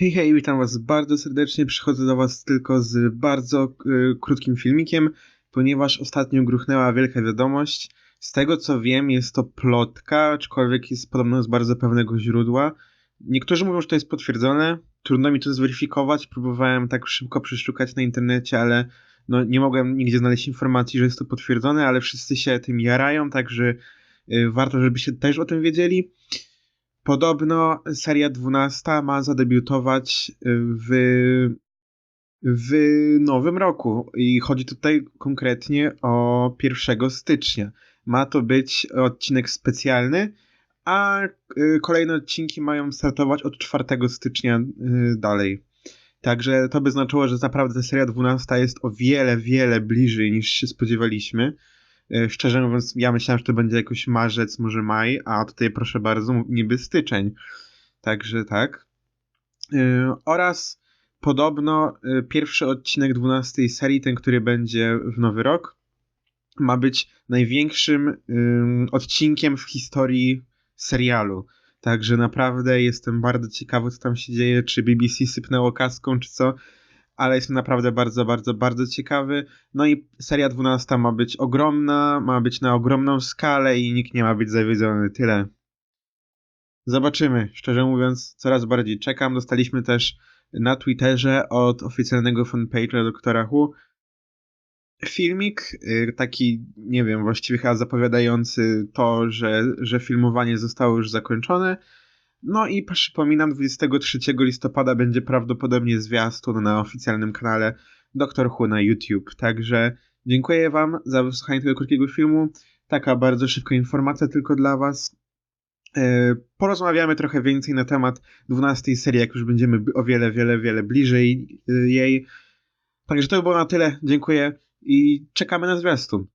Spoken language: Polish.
Hej, hej, witam was bardzo serdecznie. Przychodzę do was tylko z bardzo y, krótkim filmikiem, ponieważ ostatnio gruchnęła wielka wiadomość. Z tego co wiem, jest to plotka, aczkolwiek jest podobno z bardzo pewnego źródła. Niektórzy mówią, że to jest potwierdzone. Trudno mi to zweryfikować. Próbowałem tak szybko przeszukać na internecie, ale no, nie mogłem nigdzie znaleźć informacji, że jest to potwierdzone, ale wszyscy się tym jarają, także y, warto, żebyście też o tym wiedzieli. Podobno seria 12 ma zadebiutować w, w nowym roku i chodzi tutaj konkretnie o 1 stycznia. Ma to być odcinek specjalny, a y, kolejne odcinki mają startować od 4 stycznia y, dalej. Także to by znaczyło, że naprawdę seria 12 jest o wiele, wiele bliżej niż się spodziewaliśmy. E, szczerze mówiąc, ja myślałem, że to będzie jakoś marzec, może maj, a tutaj proszę bardzo, niby styczeń. Także tak. E, oraz podobno e, pierwszy odcinek 12 serii, ten, który będzie w nowy rok, ma być największym odcinkiem w historii serialu. Także naprawdę jestem bardzo ciekawy, co tam się dzieje, czy BBC sypnęło kaską, czy co ale jestem naprawdę bardzo, bardzo, bardzo ciekawy. No i seria 12 ma być ogromna, ma być na ogromną skalę i nikt nie ma być zawiedziony. Tyle. Zobaczymy. Szczerze mówiąc, coraz bardziej czekam. Dostaliśmy też na Twitterze od oficjalnego fanpage'a doktora Who filmik, y, taki, nie wiem, właściwie chyba zapowiadający to, że, że filmowanie zostało już zakończone no i przypominam, 23 listopada będzie prawdopodobnie zwiastun na oficjalnym kanale Dr. Who na YouTube. Także dziękuję Wam za wysłuchanie tego krótkiego filmu. Taka bardzo szybka informacja tylko dla Was. E, porozmawiamy trochę więcej na temat 12 serii, jak już będziemy o wiele, wiele, wiele bliżej e, jej. Także to by było na tyle. Dziękuję i czekamy na zwiastun.